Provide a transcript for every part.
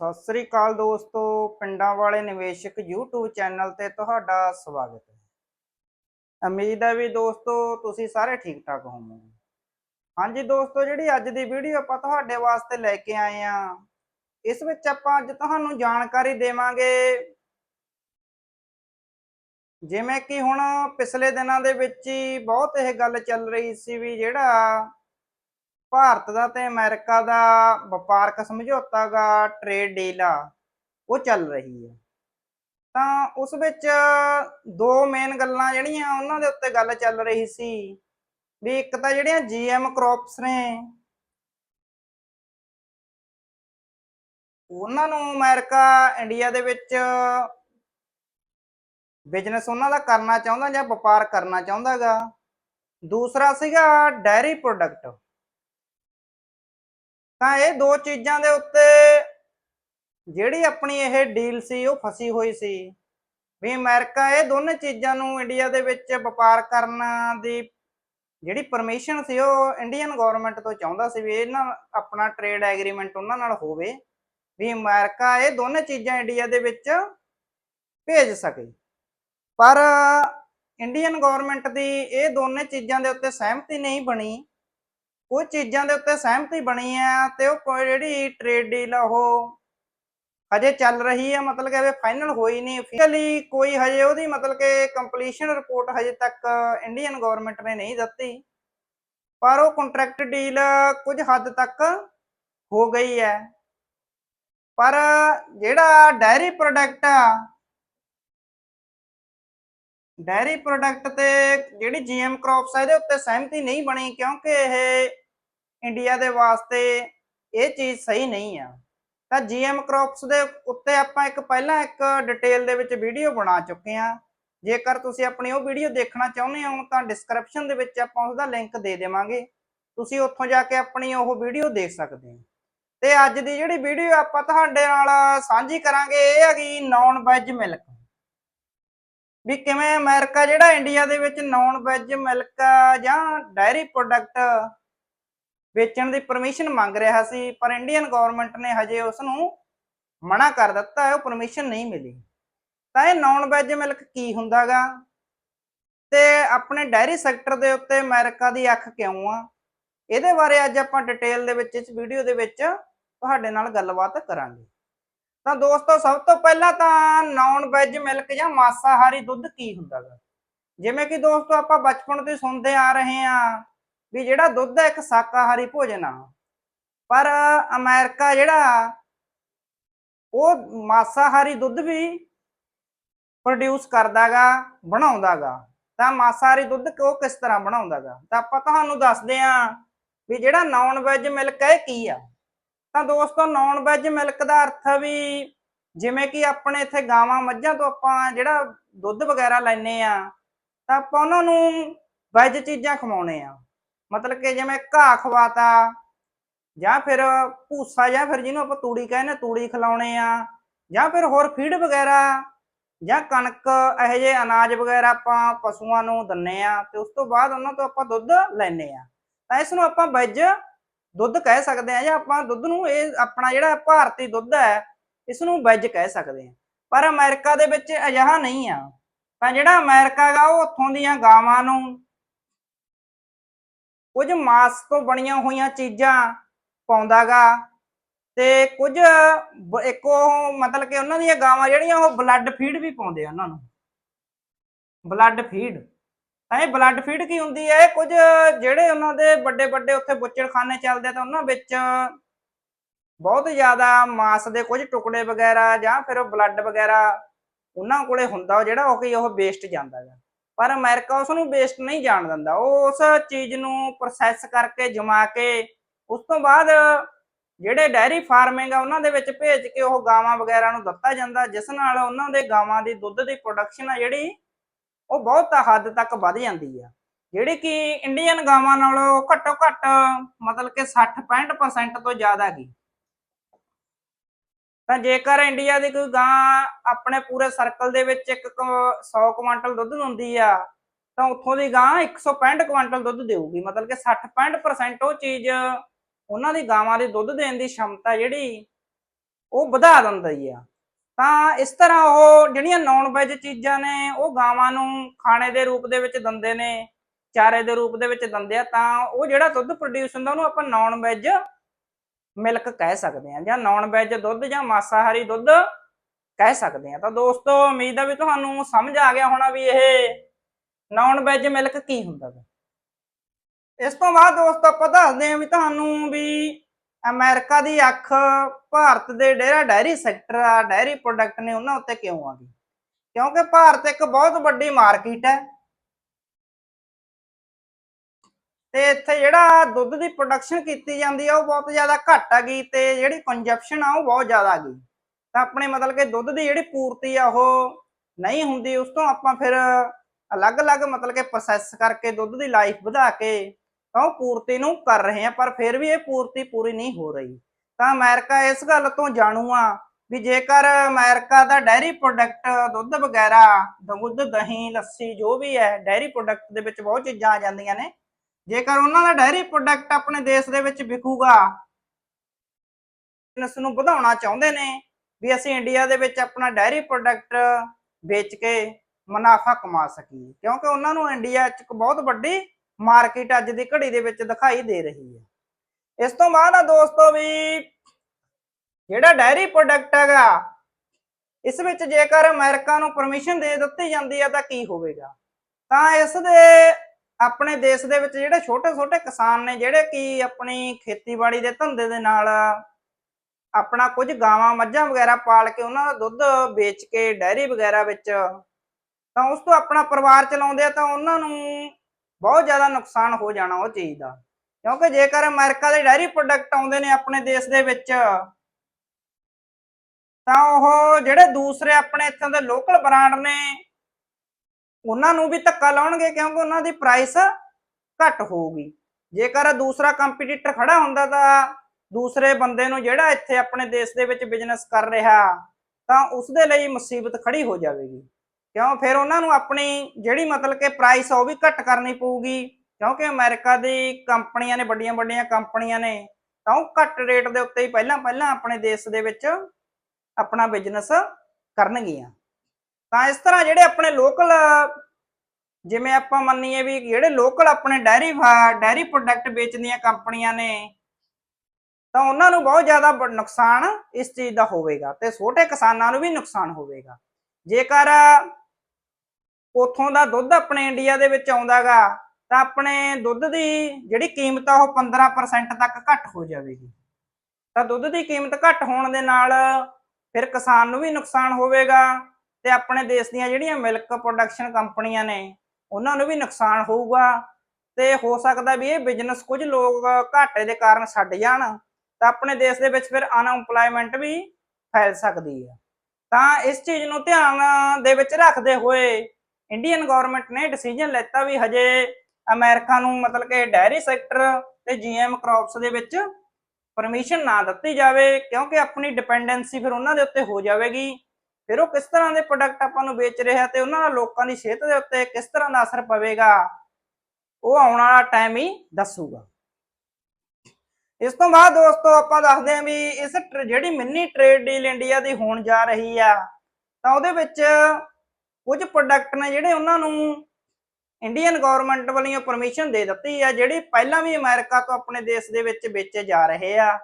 ਸਤਿ ਸ੍ਰੀ ਅਕਾਲ ਦੋਸਤੋ, ਪਿੰਡਾਂ ਵਾਲੇ ਨਿਵੇਸ਼ਕ YouTube ਚੈਨਲ ਤੇ ਤੁਹਾਡਾ ਸਵਾਗਤ ਹੈ। ਉਮੀਦ ਹੈ ਵੀ ਦੋਸਤੋ, ਤੁਸੀਂ ਸਾਰੇ ਠੀਕ ਠਾਕ ਹੋਵੋਗੇ। ਹਾਂਜੀ ਦੋਸਤੋ, ਜਿਹੜੀ ਅੱਜ ਦੀ ਵੀਡੀਓ ਆਪਾਂ ਤੁਹਾਡੇ ਵਾਸਤੇ ਲੈ ਕੇ ਆਏ ਆ ਇਸ ਵਿੱਚ ਆਪਾਂ ਅੱਜ ਤੁਹਾਨੂੰ ਜਾਣਕਾਰੀ ਦੇਵਾਂਗੇ ਜਿਵੇਂ ਕਿ ਹੁਣ ਪਿਛਲੇ ਦਿਨਾਂ ਦੇ ਵਿੱਚ ਹੀ ਬਹੁਤ ਇਹ ਗੱਲ ਚੱਲ ਰਹੀ ਸੀ ਵੀ ਜਿਹੜਾ ਭਾਰਤ ਦਾ ਤੇ ਅਮਰੀਕਾ ਦਾ ਵਪਾਰਕ ਸਮਝੌਤਾ ਗਾ ਟ੍ਰੇਡ ਡੀਲ ਆ, ਉਹ ਚੱਲ ਰਹੀ ਹੈ ਤਾਂ ਉਸ ਵਿੱਚ ਦੋ ਮੇਨ ਗੱਲਾਂ ਜਿਹੜੀਆਂ ਉਹਨਾਂ ਦੇ ਉੱਤੇ ਗੱਲ ਚੱਲ ਰਹੀ ਸੀ, ਵੀ ਇੱਕ ਤਾਂ ਜਿਹੜੀਆਂ ਜੀਐਮ ਕ੍ਰੌਪਸ ਨੇ, ਉਹਨਾਂ ਨੂੰ ਅਮਰੀਕਾ ਇੰਡੀਆ ਦੇ ਵਿੱਚ ਬਿਜ਼ਨਸ ਉਹਨਾਂ ਦਾ ਕਰਨਾ ਚਾਹੁੰਦਾ ਜਾਂ ਵਪਾਰ ਕਰਨਾ ਚਾਹੁੰਦਾਗਾ ਦੂਸਰਾ ਸੀਗਾ ਡੈਰੀ ਪ੍ਰੋਡਕਟ ਤਾਂ ਇਹ ਦੋ ਚੀਜ਼ਾਂ ਦੇ ਉੱਤੇ ਜਿਹੜੀ ਆਪਣੀ ਇਹ ਡੀਲ ਸੀ, ਉਹ ਫਸੀ ਹੋਈ ਸੀ ਵੀ ਅਮਰੀਕਾ ਇਹ ਦੋਨੇ ਚੀਜ਼ਾਂ ਨੂੰ ਇੰਡੀਆ ਦੇ ਵਿੱਚ ਵਪਾਰ ਕਰਨ ਦੀ ਜਿਹੜੀ ਪਰਮਿਸ਼ਨ ਸੀ, ਉਹ ਇੰਡੀਅਨ ਗਵਰਨਮੈਂਟ ਤੋਂ ਚਾਹੁੰਦਾ ਸੀ ਵੀ ਇਹਨਾਂ ਆਪਣਾ ਟ੍ਰੇਡ ਐਗਰੀਮੈਂਟ ਉਹਨਾਂ ਨਾਲ ਹੋਵੇ ਵੀ ਅਮਰੀਕਾ ਇਹ ਦੋਨੇ ਚੀਜ਼ਾਂ ਇੰਡੀਆ ਦੇ ਵਿੱਚ ਭੇਜ ਸਕੇ। ਪਰ ਇੰਡੀਅਨ ਗਵਰਨਮੈਂਟ ਦੀ ਇਹ ਦੋਨੇ ਚੀਜ਼ਾਂ ਦੇ ਉੱਤੇ ਸਹਿਮਤੀ ਨਹੀਂ ਬਣੀ ਕੁਝ ਚੀਜ਼ਾਂ ਦੇ ਉੱਤੇ ਸਹਿਮਤੀ ਬਣੀ ਹੈ ਤੇ ਉਹ ਕੋਈ ਜਿਹੜੀ ਟ੍ਰੇਡ ਡੀਲ ਆ ਉਹ ਹਜੇ ਚੱਲ ਰਹੀ ਹੈ ਮਤਲਬ ਕਿ ਫਾਈਨਲ ਹੋਈ ਨਹੀਂ ਅਫੀਸ਼ੀਅਲੀ ਕੋਈ ਹਜੇ ਉਹਦੀ ਮਤਲਬ ਕਿ ਕੰਪਲੀਸ਼ਨ ਰਿਪੋਰਟ ਹਜੇ ਤੱਕ ਇੰਡੀਅਨ ਗਵਰਨਮੈਂਟ ਨੇ ਨਹੀਂ ਦਿੱਤੀ। ਪਰ ਉਹ ਕੰਟਰੈਕਟ ਡੀਲ ਕੁਝ ਹੱਦ ਤੱਕ ਹੋ ਗਈ ਹੈ। ਪਰ ਜਿਹੜਾ ਡੈਰੀ ਪ੍ਰੋਡਕਟ ਆ ਡੈਰੀ ਪ੍ਰੋਡਕਟ ਤੇ ਜਿਹੜੀ ਜੀਐਮ ਕ੍ਰੌਪਸ ਆ, ਇਹਦੇ ਉੱਤੇ ਸਹਿਮਤੀ ਨਹੀਂ ਬਣੀ ਕਿਉਂਕਿ ਇਹ ਇੰਡੀਆ ਦੇ ਵਾਸਤੇ ਇਹ ਚੀਜ਼ ਸਹੀ ਨਹੀਂ ਆ। ਤਾਂ ਜੀਐਮ ਕ੍ਰੌਪਸ ਦੇ ਉੱਤੇ ਆਪਾਂ ਇੱਕ ਪਹਿਲਾਂ ਇੱਕ ਡਿਟੇਲ ਦੇ ਵਿੱਚ ਵੀਡੀਓ ਬਣਾ ਚੁੱਕੇ ਆ ਜੇਕਰ ਤੁਸੀਂ ਆਪਣੀ ਉਹ ਵੀਡੀਓ ਦੇਖਣਾ ਚਾਹੁੰਦੇ ਹੋ, ਤਾਂ ਡਿਸਕ੍ਰਿਪਸ਼ਨ ਦੇ ਵਿੱਚ ਆਪਾਂ ਉਹਦਾ ਲਿੰਕ ਦੇ ਦੇਵਾਂਗੇ। ਤੁਸੀਂ ਉੱਥੋਂ ਜਾ ਕੇ ਆਪਣੀ ਉਹ ਵੀਡੀਓ ਦੇਖ ਸਕਦੇ ਹੋ। ਤੇ ਅੱਜ ਦੀ ਜਿਹੜੀ ਵੀਡੀਓ ਆਪਾਂ ਤੁਹਾਡੇ ਨਾਲ ਸਾਂਝੀ ਕਰਾਂਗੇ, ਇਹ ਹੈਗੀ ਨਾਨ ਵੈਜ ਮਿਲਕ ਵੀ ਕਿਵੇਂ ਅਮਰੀਕਾ ਜਿਹੜਾ ਇੰਡੀਆ ਦੇ ਵਿੱਚ ਨਾਨ ਵੈਜ ਮਿਲਕ ਜਾਂ ਡਾਇਰੀ ਪ੍ਰੋਡਕਟ ਵੇਚਣ ਦੀ ਪਰਮਿਸ਼ਨ ਮੰਗ ਰਿਹਾ ਸੀ, ਪਰ ਇੰਡੀਅਨ ਗਵਰਨਮੈਂਟ ਨੇ ਹਜੇ ਉਸ ਨੂੰ ਮਨਾ ਕਰ ਦਿੱਤਾ ਹੈ, ਉਹ ਪਰਮਿਸ਼ਨ ਨਹੀਂ ਮਿਲੀ। ਤਾਂ ਇਹ ਨਾਨ ਵੈਜ ਮਿਲਕ ਕੀ ਹੁੰਦਾਗਾ? ਤੇ ਆਪਣੇ ਡਾਇਰੀ ਸੈਕਟਰ ਦੇ ਉੱਤੇ ਅਮਰੀਕਾ ਦੀ ਅੱਖ ਕਿਉਂ ਆ? ਇਹਦੇ ਬਾਰੇ ਅੱਜ ਆਪਾਂ ਡਿਟੇਲ ਦੇ ਵਿੱਚ, ਇਸ ਵੀਡੀਓ ਦੇ ਵਿੱਚ ਤੁਹਾਡੇ ਨਾਲ ਗੱਲਬਾਤ ਕਰਾਂਗੇ। ਤਾਂ ਦੋਸਤੋ, ਸਭ ਤੋਂ ਪਹਿਲਾਂ ਤਾਂ ਨਾਨ ਵੈਜ ਮਿਲਕ ਜਾਂ ਮਾਸਾਹਾਰੀ ਦੁੱਧ ਕੀ ਹੁੰਦਾਗਾ? ਜਿਵੇਂ ਕਿ ਦੋਸਤੋ, ਆਪਾਂ ਬਚਪਨ ਤੋਂ ਸੁਣਦੇ ਆ ਰਹੇ ਆ ਵੀ ਜਿਹੜਾ ਦੁੱਧ ਹੈ ਇੱਕ ਸ਼ਾਕਾਹਾਰੀ ਭੋਜਨ ਆ। ਪਰ ਅਮਰੀਕਾ ਜਿਹੜਾ ਉਹ ਮਾਸਾਹਾਰੀ ਦੁੱਧ ਵੀ ਪ੍ਰੋਡਿਊਸ ਕਰਦਾਗਾ, ਬਣਾਉਂਦਾਗਾ। ਤਾਂ ਮਾਸਾਹਾਰੀ ਦੁੱਧ ਉਹ ਕਿਸ ਤਰ੍ਹਾਂ ਬਣਾਉਂਦਾਗਾ? ਤਾਂ ਆਪਾਂ ਤੁਹਾਨੂੰ ਦੱਸਦੇ ਆ ਵੀ ਜਿਹੜਾ ਨਾਨ ਵੈਜ ਮਿਲਕ ਹੈ ਕੀ ਆ। ਤਾਂ ਦੋਸਤੋ ਨਾਨ ਵੈਜ ਮਿਲਕ ਦਾ ਅਰਥ ਵੀ ਜਿਵੇਂ ਕਿ ਆਪਣੇ ਇੱਥੇ ਗਾਵਾਂ ਮੱਝਾਂ ਤੋਂ ਆਪਾਂ ਜਿਹੜਾ ਦੁੱਧ ਵਗੈਰਾ ਲੈਨੇ ਆ ਤਾਂ ਆਪਾਂ ਉਹਨਾਂ ਨੂੰ ਵੈਜ ਚੀਜ਼ਾਂ ਖਵਾਉਣੇ ਆ ਮਤਲਬ ਕਿ ਜਿਵੇਂ ਘਾਹ ਖਵਾਤਾ ਜਾਂ ਫਿਰ ਭੂਸਾ ਜਾਂ ਫਿਰ ਜਿਹਨੂੰ ਆਪਾਂ ਤੂੜੀ ਕਹਿੰਦੇ ਤੂੜੀ ਖਿਲਾਉਣੇ ਆ ਜਾਂ ਫਿਰ ਹੋਰ ਫੀਡ ਵਗੈਰਾ ਜਾਂ ਕਣਕ, ਇਹੋ ਜਿਹੇ ਅਨਾਜ ਵਗੈਰਾ ਆਪਾਂ ਪਸ਼ੂਆਂ ਨੂੰ ਦਿੰਨੇ ਆ ਤੇ ਉਸ ਤੋਂ ਬਾਅਦ ਉਹਨਾਂ ਤੋਂ ਆਪਾਂ ਦੁੱਧ ਲੈਨੇ ਆ। ਤਾਂ ਇਸ ਨੂੰ ਆਪਾਂ ਵੈਜ ਦੁੱਧ ਕਹਿ ਸਕਦੇ ਆ ਜਾਂ ਆਪਾਂ ਦੁੱਧ ਨੂੰ ਇਹ ਆਪਣਾ ਜਿਹੜਾ ਭਾਰਤੀ ਦੁੱਧ ਹੈ, ਇਸ ਨੂੰ ਵੈਜ ਕਹਿ ਸਕਦੇ ਆ। ਪਰ ਅਮਰੀਕਾ ਦੇ ਵਿੱਚ ਅਜਿਹਾ ਨਹੀਂ ਆ। ਤਾਂ ਜਿਹੜਾ ਅਮਰੀਕਾ ਗਾ ਉਹ ਉੱਥੋਂ ਦੀਆਂ ਗਾਵਾਂ ਨੂੰ ਕੁਝ ਮਾਸ ਤੋਂ ਬਣੀਆਂ ਹੋਈਆਂ ਚੀਜ਼ਾਂ ਪਾਉਂਦਾਗਾ ਤੇ ਕੁਝ ਇੱਕ ਉਹ ਮਤਲਬ ਕਿ ਉਹਨਾਂ ਦੀਆਂ ਗਾਵਾਂ ਜਿਹੜੀਆਂ ਉਹ ਬਲੱਡ ਫੀਡ ਵੀ ਪਾਉਂਦੇ ਆ ਉਹਨਾਂ ਨੂੰ। ਬਲੱਡ ਫੀਡ ਤਾਂ ਇਹ ਬਲੱਡ ਫੀਡ ਕੀ ਹੁੰਦੀ ਹੈ ਇਹ ਕੁਝ ਜਿਹੜੇ ਉਹਨਾਂ ਦੇ ਵੱਡੇ ਵੱਡੇ ਉੱਥੇ ਬੁੱਚੜਖਾਨੇ ਚੱਲਦੇ ਆ ਤਾਂ ਉਹਨਾਂ ਵਿੱਚ ਬਹੁਤ ਜ਼ਿਆਦਾ ਮਾਸ ਦੇ ਕੁਝ ਟੁਕੜੇ ਵਗੈਰਾ ਜਾਂ ਫਿਰ ਬਲੱਡ ਵਗੈਰਾ ਉਹਨਾਂ ਕੋਲੇ ਹੁੰਦਾ ਉਹ ਜਿਹੜਾ ਉਹ ਕਿ ਉਹ ਵੇਸਟ ਜਾਂਦਾ ਹੈ ਪਰ ਅਮਰੀਕਾ ਉਸ ਨੂੰ ਵੇਸਟ ਨਹੀਂ ਜਾਣ ਦਿੰਦਾ। ਉਹ ਉਸ ਚੀਜ਼ ਨੂੰ ਪ੍ਰੋਸੈਸ ਕਰਕੇ, ਜਮਾ ਕੇ, ਉਸ ਤੋਂ ਬਾਅਦ ਜਿਹੜੇ ਡੈਰੀ ਫਾਰਮਿੰਗ ਆ, ਉਹਨਾਂ ਦੇ ਵਿੱਚ ਭੇਜ ਕੇ ਉਹ ਗਾਵਾਂ ਵਗੈਰਾ ਨੂੰ ਦਿੱਤਾ ਜਾਂਦਾ, ਜਿਸ ਨਾਲ ਉਹਨਾਂ ਦੇ ਗਾਵਾਂ ਦੀ, ਦੁੱਧ ਦੀ ਪ੍ਰੋਡਕਸ਼ਨ ਆ ਜਿਹੜੀ, ਉਹ ਬਹੁਤ ਹੱਦ ਤੱਕ ਵੱਧ ਜਾਂਦੀ ਆ। ਜਿਹੜੀ ਕਿ ਇੰਡੀਅਨ ਗਾਵਾਂ ਨਾਲੋਂ ਘੱਟੋ ਘੱਟ ਮਤਲਬ ਕਿ 60-65% ਤੋਂ ਜ਼ਿਆਦਾ ਹੈਗੀ। ਤਾਂ ਜੇਕਰ ਇੰਡੀਆ ਦੀ ਕੋਈ ਗਾਂ ਆਪਣੇ ਪੂਰੇ ਸਰਕਲ ਦੇ ਵਿੱਚ ਇੱਕ 100 ਕੁਇੰਟਲ ਦੁੱਧ ਦਿੰਦੀ ਆ, ਤਾਂ ਉੱਥੋਂ ਦੀ ਗਾਂ 165 ਕੁਇੰਟਲ ਦੁੱਧ ਦੇਊਗੀ। ਮਤਲਬ ਕਿ 60-65% ਉਹ ਚੀਜ਼ ਉਹਨਾਂ ਦੀ ਗਾਵਾਂ ਦੇ ਦੁੱਧ ਦੇਣ ਦੀ ਸ਼ਮਤਾ ਜਿਹੜੀ ਉਹ ਵਧਾ ਦਿੰਦੀ ਆ। ਤਾਂ ਇਸ ਤਰ੍ਹਾਂ ਉਹ ਜਿਹੜੀਆਂ ਨੌਨ ਵੈਜ ਚੀਜ਼ਾਂ ਨੇ, ਉਹ ਗਾਵਾਂ ਨੂੰ ਖਾਣੇ ਦੇ ਰੂਪ ਦੇ ਵਿੱਚ ਦਿੰਦੇ ਨੇ, ਚਾਰੇ ਦੇ ਰੂਪ ਦੇ ਵਿੱਚ ਦਿੰਦੇ ਆ, ਤਾਂ ਉਹ ਜਿਹੜਾ ਦੁੱਧ ਪ੍ਰੋਡਿਊਸ ਹੁੰਦਾ ਉਹਨੂੰ ਆਪਾਂ ਨੌਨ ਵੈਜ ਮਿਲਕ ਕਹਿ ਸਕਦੇ ਆ ਜਾਂ ਨੌਨ ਵੈਜ ਦੁੱਧ ਜਾਂ ਮਾਸਾਹਾਰੀ ਦੁੱਧ ਕਹਿ ਸਕਦੇ ਆ ਤਾਂ ਦੋਸਤੋ, ਉਮੀਦ ਆ ਵੀ ਤੁਹਾਨੂੰ ਸਮਝ ਆ ਗਿਆ ਹੋਣਾ ਵੀ ਇਹ ਨੌਨ ਵੈਜ ਮਿਲਕ ਕੀ ਹੁੰਦਾ ਹੈ ਇਸ ਤੋਂ ਬਾਅਦ ਦੋਸਤੋ, ਆਪਾਂ ਦੱਸਦੇ ਆ ਵੀ ਤੁਹਾਨੂੰ ਵੀ ਅਮਰੀਕਾ ਦੀ ਅੱਖ ਭਾਰਤ ਦੇ ਡੇਰਾ ਡੈਰੀ ਸੈਕਟਰ ਆ, ਡੈਰੀ ਪ੍ਰੋਡਕਟ ਨੇ ਉਹਨਾਂ ਉੱਤੇ ਕਿਉਂ ਆ ਗਈ ਕਿਉਂਕਿ ਭਾਰਤ ਇੱਕ ਬਹੁਤ ਵੱਡੀ ਮਾਰਕੀਟ ਹੈ। ਤੇ ਇੱਥੇ ਜਿਹੜਾ ਦੁੱਧ ਦੀ ਪ੍ਰੋਡਕਸ਼ਨ ਕੀਤੀ ਜਾਂਦੀ ਆ, ਉਹ ਬਹੁਤ ਜ਼ਿਆਦਾ ਘੱਟ ਆ ਗਈ ਤੇ ਜਿਹੜੀ ਕੰਜਪਸ਼ਨ ਆ, ਉਹ ਬਹੁਤ ਜ਼ਿਆਦਾ ਆ ਗਈ। ਤਾਂ ਆਪਣੇ ਮਤਲਬ ਕਿ ਦੁੱਧ ਦੀ ਜਿਹੜੀ ਪੂਰਤੀ ਆ, ਉਹ ਨਹੀਂ ਹੁੰਦੀ, ਉਸ ਤੋਂ ਆਪਾਂ ਫਿਰ ਅਲੱਗ-ਅਲੱਗ ਮਤਲਬ ਕਿ ਪ੍ਰੋਸੈਸ ਕਰਕੇ ਦੁੱਧ ਦੀ ਲਾਈਫ ਵਧਾ ਕੇ ਤਾਂ ਉਹ ਪੂਰਤੀ ਨੂੰ ਕਰ ਰਹੇ ਆ, ਪਰ ਫਿਰ ਵੀ ਇਹ ਪੂਰਤੀ ਪੂਰੀ ਨਹੀਂ ਹੋ ਰਹੀ। ਤਾਂ ਅਮਰੀਕਾ ਇਸ ਗੱਲ ਤੋਂ ਜਾਣੂ ਆ ਵੀ ਜੇਕਰ ਅਮਰੀਕਾ ਦਾ ਡੈਰੀ ਪ੍ਰੋਡਕਟ ਦੁੱਧ ਵਗੈਰਾ, ਦੁੱਧ, ਦਹੀਂ, ਲੱਸੀ ਜੋ ਵੀ ਹੈ ਡੈਰੀ ਪ੍ਰੋਡਕਟ ਦੇ ਵਿੱਚ ਬਹੁਤ ਚੀਜ਼ਾਂ ਆ ਜਾਂਦੀਆਂ ਨੇ ਜੇਕਰ ਉਹਨਾਂ ਦਾ ਡੈਰੀ ਪ੍ਰੋਡਕਟ ਆਪਣੇ ਦੇਸ਼ ਦੇ ਵਿੱਚ ਵਿਕੂਗਾ ਬਿਜ਼ਨਸ ਨੂੰ ਵਧਾਉਣਾ ਚਾਹੁੰਦੇ ਨੇ, ਵੀ ਅਸੀਂ ਇੰਡੀਆ ਦੇ ਵਿੱਚ ਆਪਣਾ ਡੈਰੀ ਪ੍ਰੋਡਕਟ ਵੇਚ ਕੇ ਮੁਨਾਫਾ ਕਮਾ ਸਕੀਏ। ਕਿਉਂਕਿ ਉਹਨਾਂ ਨੂੰ ਇੰਡੀਆ 'ਚ ਇੱਕ ਬਹੁਤ ਵੱਡੀ ਮਾਰਕੀਟ ਅੱਜ ਦੀ ਘੜੀ ਦੇ ਵਿੱਚ ਦਿਖਾਈ ਦੇ ਰਹੀ ਹੈ। ਇਸ ਤੋਂ ਬਾਅਦ ਆ ਦੋਸਤੋ ਵੀ ਜਿਹੜਾ ਡੈਰੀ ਪ੍ਰੋਡਕਟ ਹੈਗਾ, ਇਸ ਵਿੱਚ ਜੇਕਰ ਅਮਰੀਕਾ ਨੂੰ ਪਰਮਿਸ਼ਨ ਦੇ ਦਿੱਤੀ ਜਾਂਦੀ ਹੈ ਤਾਂ ਕੀ ਹੋਵੇਗਾ? ਤਾਂ ਇਸ ਦੇ ਆਪਣੇ ਦੇਸ਼ ਦੇ ਵਿੱਚ ਜਿਹੜੇ ਛੋਟੇ ਛੋਟੇ ਕਿਸਾਨ ਨੇ, ਜਿਹੜੇ ਕਿ ਆਪਣੀ ਖੇਤੀਬਾੜੀ ਦੇ ਧੰਦੇ ਦੇ ਨਾਲ ਆਪਣਾ ਕੁਝ ਗਾਵਾਂ, ਮੱਝਾਂ ਵਗੈਰਾ ਪਾਲ ਕੇ ਉਹਨਾਂ ਦਾ ਦੁੱਧ ਵੇਚ ਕੇ ਡੈਰੀ ਵਗੈਰਾ ਵਿੱਚ ਤਾਂ ਉਸ ਤੋਂ ਆਪਣਾ ਪਰਿਵਾਰ ਚਲਾਉਂਦੇ ਆ ਤਾਂ ਉਹਨਾਂ ਨੂੰ ਬਹੁਤ ਜ਼ਿਆਦਾ ਨੁਕਸਾਨ ਹੋ ਜਾਣਾ ਉਹ ਚੀਜ਼ ਦਾ। ਕਿਉਂਕਿ ਜੇਕਰ ਅਮਰੀਕਾ ਦੇ ਡੈਰੀ ਪ੍ਰੋਡਕਟ ਆਉਂਦੇ ਨੇ ਆਪਣੇ ਦੇਸ਼ ਦੇ ਵਿੱਚ, ਤਾਂ ਉਹ ਜਿਹੜੇ ਦੂਸਰੇ ਆਪਣੇ ਇੱਥੋਂ ਦੇ ਲੋਕਲ ਬ੍ਰਾਂਡ ਨੇ ਉਹਨਾਂ ਨੂੰ ਵੀ ਧੱਕਾ ਲਾਉਣਗੇ ਕਿਉਂਕਿ ਉਹਨਾਂ ਦੀ ਪ੍ਰਾਈਸ ਘੱਟ ਹੋਊਗੀ। ਜੇਕਰ ਦੂਸਰਾ ਕੰਪੀਟੀਟਰ ਖੜਾ ਹੁੰਦਾ ਤਾਂ ਦੂਸਰੇ ਬੰਦੇ ਨੂੰ ਜਿਹੜਾ ਇੱਥੇ ਆਪਣੇ ਦੇਸ਼ ਦੇ ਵਿੱਚ ਬਿਜ਼ਨਸ ਕਰ ਰਿਹਾ, ਤਾਂ ਉਸ ਦੇ ਲਈ ਮੁਸੀਬਤ ਖੜੀ ਹੋ ਜਾਵੇਗੀ। ਕਿਉਂ? ਫਿਰ ਉਹਨਾਂ ਨੂੰ ਆਪਣੀ ਜਿਹੜੀ ਮਤਲਬ ਕਿ ਪ੍ਰਾਈਸ ਉਹ ਵੀ ਘੱਟ ਕਰਨੀ ਪਊਗੀ। ਕਿਉਂਕਿ ਅਮਰੀਕਾ ਦੀ ਕੰਪਨੀਆਂ ਨੇ, ਵੱਡੀਆਂ ਵੱਡੀਆਂ ਕੰਪਨੀਆਂ ਨੇ, ਤਾਂ ਉਹ ਘੱਟ ਰੇਟ ਦੇ ਉੱਤੇ ਹੀ ਪਹਿਲਾਂ ਪਹਿਲਾਂ ਆਪਣੇ ਦੇਸ਼ ਦੇ ਵਿੱਚ ਆਪਣਾ ਬਿਜ਼ਨਸ ਕਰਨਗੀਆਂ। ਤਾਂ ਇਸ ਤਰ੍ਹਾਂ ਜਿਹੜੇ ਆਪਣੇ ਲੋਕਲ ਜਿਵੇਂ ਆਪਾਂ ਮੰਨੀਏ ਵੀ ਜਿਹੜੇ ਲੋਕਲ ਆਪਣੇ ਡੈਰੀ ਡੈਰੀ ਪ੍ਰੋਡਕਟ ਵੇਚਦੀਆਂ ਕੰਪਨੀਆਂ ਨੇ, ਤਾਂ ਉਹਨਾਂ ਨੂੰ ਬਹੁਤ ਜ਼ਿਆਦਾ ਨੁਕਸਾਨ ਇਸ ਚੀਜ਼ ਦਾ ਹੋਵੇਗਾ ਤੇ ਛੋਟੇ ਕਿਸਾਨਾਂ ਨੂੰ ਵੀ ਨੁਕਸਾਨ ਹੋਵੇਗਾ। ਜੇਕਰ ਉਥੋਂ ਦਾ ਦੁੱਧ ਆਪਣੇ ਇੰਡੀਆ ਦੇ ਵਿੱਚ ਆਉਂਦਾਗਾ, ਤਾਂ ਆਪਣੇ ਦੁੱਧ ਦੀ ਜਿਹੜੀ ਕੀਮਤ ਆ ਉਹ 15% ਤੱਕ ਘੱਟ ਹੋ ਜਾਵੇਗੀ। ਤਾਂ ਦੁੱਧ ਦੀ ਕੀਮਤ ਘੱਟ ਹੋਣ ਦੇ ਨਾਲ ਫਿਰ ਕਿਸਾਨ ਨੂੰ ਵੀ ਨੁਕਸਾਨ ਹੋਵੇਗਾ ਤੇ ਆਪਣੇ ਦੇਸ਼ ਦੀਆਂ ਜਿਹੜੀਆਂ ਮਿਲਕ ਪ੍ਰੋਡਕਸ਼ਨ ਕੰਪਨੀਆਂ ਨੇ, ਉਹਨਾਂ ਨੂੰ ਵੀ ਨੁਕਸਾਨ ਹੋਊਗਾ। ਤੇ ਹੋ ਸਕਦਾ ਵੀ ਇਹ ਬਿਜ਼ਨਸ ਕੁਝ ਲੋਕ ਘਾਟੇ ਦੇ ਕਾਰਨ ਛੱਡ ਜਾਣ, ਤਾਂ ਆਪਣੇ ਦੇਸ਼ ਦੇ ਵਿੱਚ ਫਿਰ ਅਨਐਮਪਲੋਇਮੈਂਟ ਵੀ ਫੈਲ ਸਕਦੀ ਹੈ ਤਾਂ ਇਸ ਚੀਜ਼ ਨੂੰ ਧਿਆਨ ਦੇ ਵਿੱਚ ਰੱਖਦੇ ਹੋਏ ਇੰਡੀਅਨ ਗਵਰਨਮੈਂਟ ਨੇ ਡਿਸੀਜਨ ਲੈਤਾ ਵੀ ਹਜੇ ਅਮਰੀਕਾ ਨੂੰ ਮਤਲਬ ਕਿ ਡੈਰੀ ਸੈਕਟਰ ਤੇ ਜੀਐਮ ਕ੍ਰੌਪਸ ਦੇ ਵਿੱਚ ਪਰਮਿਸ਼ਨ ਨਾ ਦਿੱਤੀ ਜਾਵੇ, ਕਿਉਂਕਿ ਆਪਣੀ ਡਿਪੈਂਡੈਂਸੀ ਫਿਰ ਉਹਨਾਂ ਦੇ ਉੱਤੇ ਹੋ ਜਾਵੇਗੀ। ਫਿਰ ਉਹ ਕਿਸ ਤਰ੍ਹਾਂ ਦੇ ਪ੍ਰੋਡਕਟ ਆਪਾਂ ਨੂੰ ਵੇਚ ਰਿਹਾ ਤੇ ਉਹਨਾਂ ਦਾ ਲੋਕਾਂ ਦੀ ਸਿਹਤ ਦੇ ਉੱਤੇ ਕਿਸ ਤਰ੍ਹਾਂ ਦਾ ਅਸਰ ਪਵੇਗਾ, ਉਹ ਆਉਣ ਵਾਲਾ ਟਾਈਮ ਹੀ ਦੱਸੂਗਾ। ਇਸ ਤੋਂ ਬਾਅਦ ਦੋਸਤੋ ਆਪਾਂ ਦੱਸਦੇ ਹਾਂ ਵੀ ਇਸ ਟਰ- ਜਿਹੜੀ ਮਿੰਨੀ ਟ੍ਰੇਡ ਡੀਲ ਇੰਡੀਆ ਦੀ ਹੋਣ ਜਾ ਰਹੀ ਆ, ਤਾਂ ਉਹਦੇ ਵਿੱਚ ਕੁਝ ਪ੍ਰੋਡਕਟ ਨੇ ਜਿਹੜੇ ਉਹਨਾਂ ਨੂੰ ਇੰਡੀਅਨ ਗਵਰਨਮੈਂਟ ਵੱਲੋਂ ਪਰਮਿਸ਼ਨ ਦੇ ਦਿੱਤੀ ਆ, ਜਿਹੜੀ ਪਹਿਲਾਂ ਵੀ ਅਮਰੀਕਾ ਤੋਂ ਆਪਣੇ ਦੇਸ਼ ਦੇ ਵਿੱਚ ਵੇਚੇ ਜਾ ਰਹੇ ਆ।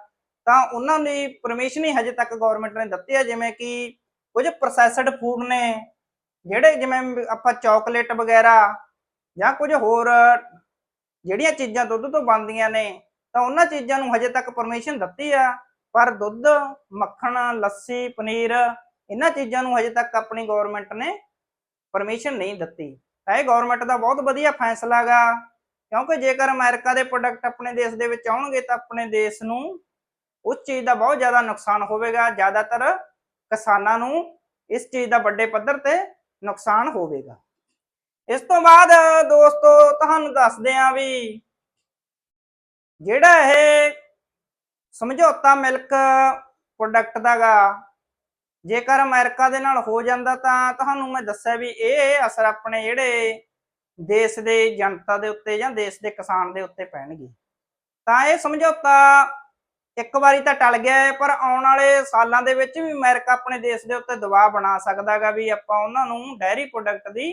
ਤਾਂ ਉਹਨਾਂ ਦੀ ਪਰਮਿਸ਼ਨ ਹੀ ਹਜੇ ਤੱਕ ਗਵਰਨਮੈਂਟ ਨੇ ਦਿੱਤੀ ਆ, ਜਿਵੇਂ ਕਿ ਕੁਝ ਪ੍ਰੋਸੈਸਡ ਫੂਡ ਨੇ, ਜਿਹੜੇ ਜਿਵੇਂ ਆਪਾਂ ਚਾਕਲੇਟ ਵਗੈਰਾ ਜਾਂ ਕੁਝ ਹੋਰ ਜਿਹੜੀਆਂ ਚੀਜ਼ਾਂ ਦੁੱਧ ਤੋਂ ਬਣਦੀਆਂ ਨੇ, ਤਾਂ ਉਹਨਾਂ ਚੀਜ਼ਾਂ ਨੂੰ ਹਜੇ ਤੱਕ ਪਰਮਿਸ਼ਨ ਦਿੱਤੀ ਆ, ਪਰ ਦੁੱਧ, ਮੱਖਣ, ਲੱਸੀ, ਪਨੀਰ, ਇਹਨਾਂ ਚੀਜ਼ਾਂ ਨੂੰ ਹਜੇ ਤੱਕ ਆਪਣੀ ਗਵਰਨਮੈਂਟ ਨੇ ਪਰਮਿਸ਼ਨ ਨਹੀਂ ਦਿੱਤੀ। ਤਾਂ ਇਹ ਗਵਰਨਮੈਂਟ ਦਾ ਬਹੁਤ ਵਧੀਆ ਫੈਸਲਾ ਗਾ, ਕਿਉਂਕਿ ਜੇਕਰ ਅਮਰੀਕਾ ਦੇ ਪ੍ਰੋਡਕਟ ਆਪਣੇ ਦੇਸ਼ ਦੇ ਵਿੱਚ ਆਉਣਗੇ ਤਾਂ ਆਪਣੇ ਦੇਸ਼ ਨੂੰ ਉਸ ਚੀਜ਼ ਦਾ ਬਹੁਤ ਜ਼ਿਆਦਾ ਨੁਕਸਾਨ ਹੋਵੇਗਾ। ਜ਼ਿਆਦਾਤਰ ਕਿਸਾਨਾਂ ਨੂੰ ਇਸ ਚੀਜ਼ ਦਾ ਵੱਡੇ ਪੱਧਰ ਤੇ ਨੁਕਸਾਨ ਹੋਵੇਗਾ। ਇਸ ਤੋਂ ਬਾਅਦ ਦੋਸਤੋ, ਤੁਹਾਨੂੰ ਦੱਸਦੇ ਆਂ ਵੀ ਜਿਹੜਾ ਇਹ ਸਮਝੌਤਾ ਮਿਲਕ ਪ੍ਰੋਡਕਟ ਦਾਗਾ, ਜੇਕਰ ਅਮਰੀਕਾ ਦੇ ਨਾਲ ਹੋ ਜਾਂਦਾ ਤਾਂ ਤੁਹਾਨੂੰ ਮੈਂ ਦੱਸਿਆ ਵੀ ਇਹ ਅਸਰ ਆਪਣੇ ਜਿਹੜੇ ਦੇਸ਼ ਦੇ ਜਨਤਾ ਦੇ ਉੱਤੇ ਜਾਂ ਦੇਸ਼ ਦੇ ਕਿਸਾਨ ਦੇ ਉੱਤੇ ਪੈਣਗੇ। ਤਾਂ ਇਹ ਸਮਝੌਤਾ ਇੱਕ ਵਾਰੀ ਤਾਂ ਟਲ ਗਿਆ ਹੈ, ਪਰ ਆਉਣ ਵਾਲੇ ਸਾਲਾਂ ਦੇ ਵਿੱਚ ਵੀ ਅਮਰੀਕਾ ਆਪਣੇ ਦੇਸ਼ ਦੇ ਉੱਤੇ ਦਬਾਅ ਬਣਾ ਸਕਦਾਗਾ ਵੀ ਆਪਾਂ ਉਹਨਾਂ ਨੂੰ ਡੈਰੀ ਪ੍ਰੋਡਕਟ ਦੀ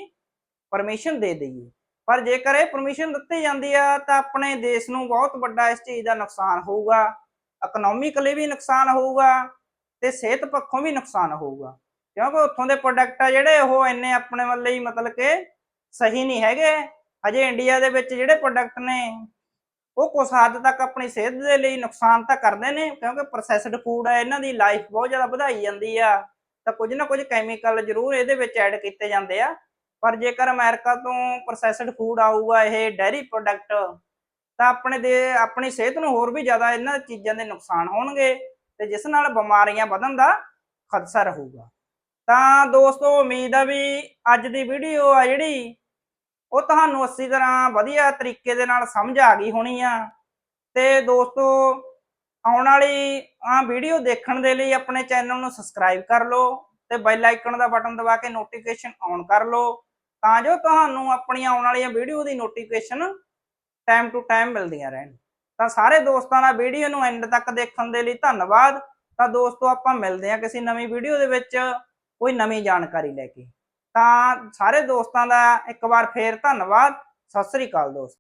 ਪਰਮਿਸ਼ਨ ਦੇ ਦਈਏ। ਪਰ ਜੇਕਰ ਇਹ ਪਰਮਿਸ਼ਨ ਦਿੱਤੀ ਜਾਂਦੀ ਆ, ਤਾਂ ਆਪਣੇ ਦੇਸ਼ ਨੂੰ ਬਹੁਤ ਵੱਡਾ ਇਸ ਚੀਜ਼ ਦਾ ਨੁਕਸਾਨ ਹੋਊਗਾ ਇਕਨੋਮਿਕਲੀ ਵੀ ਨੁਕਸਾਨ ਹੋਊਗਾ ਤੇ ਸਿਹਤ ਪੱਖੋਂ ਵੀ ਨੁਕਸਾਨ ਹੋਊਗਾ। ਕਿਉਂਕਿ ਉੱਥੋਂ ਦੇ ਪ੍ਰੋਡਕਟ ਆ ਜਿਹੜੇ, ਉਹ ਇੰਨੇ ਆਪਣੇ ਵੱਲ ਹੀ ਮਤਲਬ ਕਿ ਸਹੀ ਨਹੀਂ ਹੈਗੇ। ਅਜੇ ਇੰਡੀਆ ਦੇ ਵਿੱਚ ਜਿਹੜੇ ਪ੍ਰੋਡਕਟ ਨੇ ਉਹ ਕੁਝ ਹੱਦ ਤੱਕ ਆਪਣੀ ਸਿਹਤ ਦੇ ਲਈ ਨੁਕਸਾਨ ਤਾਂ ਕਰਦੇ ਨੇ, ਕਿਉਂਕਿ ਪ੍ਰੋਸੈਸਡ ਫੂਡ ਹੈ ਇਹਨਾਂ ਦੀ ਲਾਈਫ ਬਹੁਤ ਜ਼ਿਆਦਾ ਵਧਾਈ ਜਾਂਦੀ ਆ। ਤਾਂ ਕੁਝ ਨਾ ਕੁਝ ਕੈਮੀਕਲ ਜ਼ਰੂਰ ਇਹਦੇ ਵਿੱਚ ਐਡ ਕੀਤੇ ਜਾਂਦੇ ਆ। ਪਰ ਜੇਕਰ ਅਮਰੀਕਾ ਤੋਂ ਪ੍ਰੋਸੈਸਡ ਫੂਡ ਆਊਗਾ, ਇਹ ਡੈਰੀ ਪ੍ਰੋਡਕਟ ਤਾਂ ਆਪਣੇ ਦੇ, ਆਪਣੀ ਸਿਹਤ ਨੂੰ ਹੋਰ ਵੀ ਜ਼ਿਆਦਾ ਇਹਨਾਂ ਚੀਜ਼ਾਂ ਦੇ ਨੁਕਸਾਨ ਹੋਣਗੇ ਤੇ ਜਿਸ ਨਾਲ ਬਿਮਾਰੀਆਂ ਵਧਣ ਦਾ ਖਦਸ਼ਾ ਰਹੂਗਾ। ਤਾਂ ਦੋਸਤੋ, ਉਮੀਦ ਆ ਵੀ ਅੱਜ ਦੀ ਵੀਡੀਓ ਆ ਜਿਹੜੀ ਉਹ ਤੁਹਾਨੂੰ ਅੱਛੀ ਤਰ੍ਹਾਂ ਵਧੀਆ ਤਰੀਕੇ ਦੇ ਨਾਲ ਸਮਝ ਆ ਗਈ ਹੋਣੀ ਆ। ਤੇ ਦੋਸਤੋ, ਆਉਣ ਵਾਲੀ ਆ ਵੀਡੀਓ ਦੇਖਣ ਦੇ ਲਈ ਆਪਣੇ ਚੈਨਲ ਨੂੰ ਸਬਸਕ੍ਰਾਈਬ ਕਰ ਲਓ ਤੇ ਬੈਲ ਆਈਕਨ ਦਾ ਬਟਨ ਦਬਾ ਕੇ ਨੋਟੀਫਿਕੇਸ਼ਨ ਔਨ ਕਰ ਲਓ ਤਾਂ ਜੋ ਤੁਹਾਨੂੰ ਆਪਣੀਆਂ ਆਉਣ ਵਾਲੀਆਂ ਵੀਡੀਓ ਦੀ ਨੋਟੀਫਿਕੇਸ਼ਨ ਟਾਈਮ ਟੂ ਟਾਈਮ ਮਿਲਦੀਆਂ ਰਹਿਣ। ਤਾਂ ਸਾਰੇ ਦੋਸਤਾਂ ਦਾ ਵੀਡੀਓ ਨੂੰ ਐਂਡ ਤੱਕ ਦੇਖਣ ਦੇ ਲਈ ਧੰਨਵਾਦ। ਤਾਂ ਦੋਸਤੋ, ਆਪਾਂ ਮਿਲਦੇ ਹਾਂ ਕਿਸੇ ਨਵੀਂ ਵੀਡੀਓ ਦੇ ਵਿੱਚ ਕੋਈ ਨਵੀਂ ਜਾਣਕਾਰੀ ਲੈ ਕੇ। ਤਾਂ ਸਾਰੇ ਦੋਸਤਾਂ ਦਾ ਇੱਕ ਵਾਰ ਫੇਰ ਧੰਨਵਾਦ। ਸਤਿ ਸ੍ਰੀ ਅਕਾਲ ਦੋਸਤ।